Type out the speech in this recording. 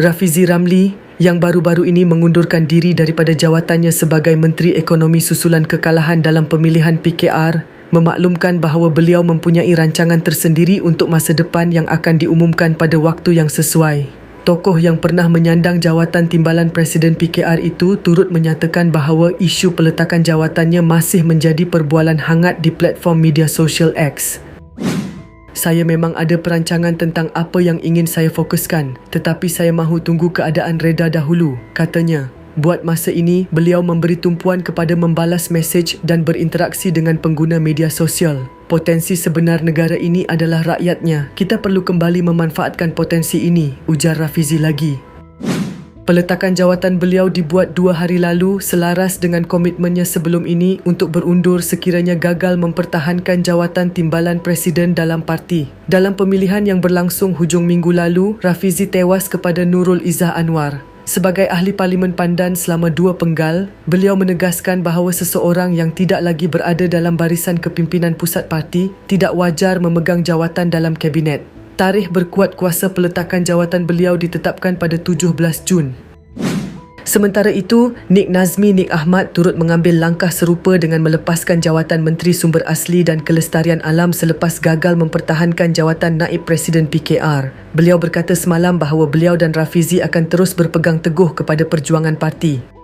Rafizi Ramli yang baru-baru ini mengundurkan diri daripada jawatannya sebagai Menteri Ekonomi susulan kekalahan dalam pemilihan PKR memaklumkan bahawa beliau mempunyai rancangan tersendiri untuk masa depan yang akan diumumkan pada waktu yang sesuai. Tokoh yang pernah menyandang jawatan timbalan Presiden PKR itu turut menyatakan bahawa isu peletakan jawatannya masih menjadi perbualan hangat di platform media sosial X. Saya memang ada perancangan tentang apa yang ingin saya fokuskan, tetapi saya mahu tunggu keadaan reda dahulu, katanya. Buat masa ini, beliau memberi tumpuan kepada membalas mesej dan berinteraksi dengan pengguna media sosial. Potensi sebenar negara ini adalah rakyatnya. Kita perlu kembali memanfaatkan potensi ini, ujar Rafizi lagi. Peletakan jawatan beliau dibuat dua hari lalu selaras dengan komitmennya sebelum ini untuk berundur sekiranya gagal mempertahankan jawatan timbalan presiden dalam parti. Dalam pemilihan yang berlangsung hujung minggu lalu, Rafizi tewas kepada Nurul Izzah Anwar. Sebagai ahli parlimen pandan selama dua penggal, beliau menegaskan bahawa seseorang yang tidak lagi berada dalam barisan kepimpinan pusat parti tidak wajar memegang jawatan dalam kabinet tarikh berkuat kuasa peletakan jawatan beliau ditetapkan pada 17 Jun. Sementara itu, Nik Nazmi Nik Ahmad turut mengambil langkah serupa dengan melepaskan jawatan Menteri Sumber Asli dan Kelestarian Alam selepas gagal mempertahankan jawatan Naib Presiden PKR. Beliau berkata semalam bahawa beliau dan Rafizi akan terus berpegang teguh kepada perjuangan parti.